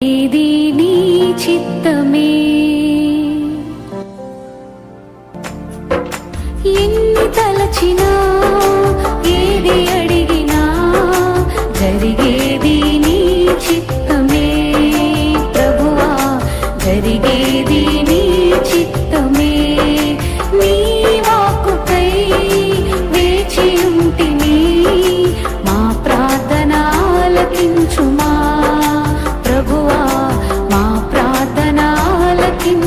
ఇది నీ చిత్తమే? ఎన్ని తలచినా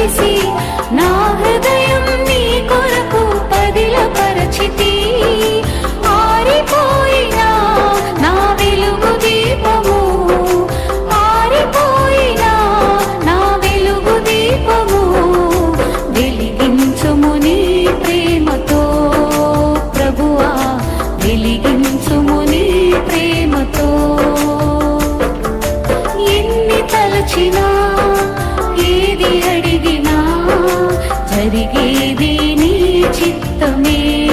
తెలిసి నా హృదయం నీ కొరకు పదిల పరచితి 等你。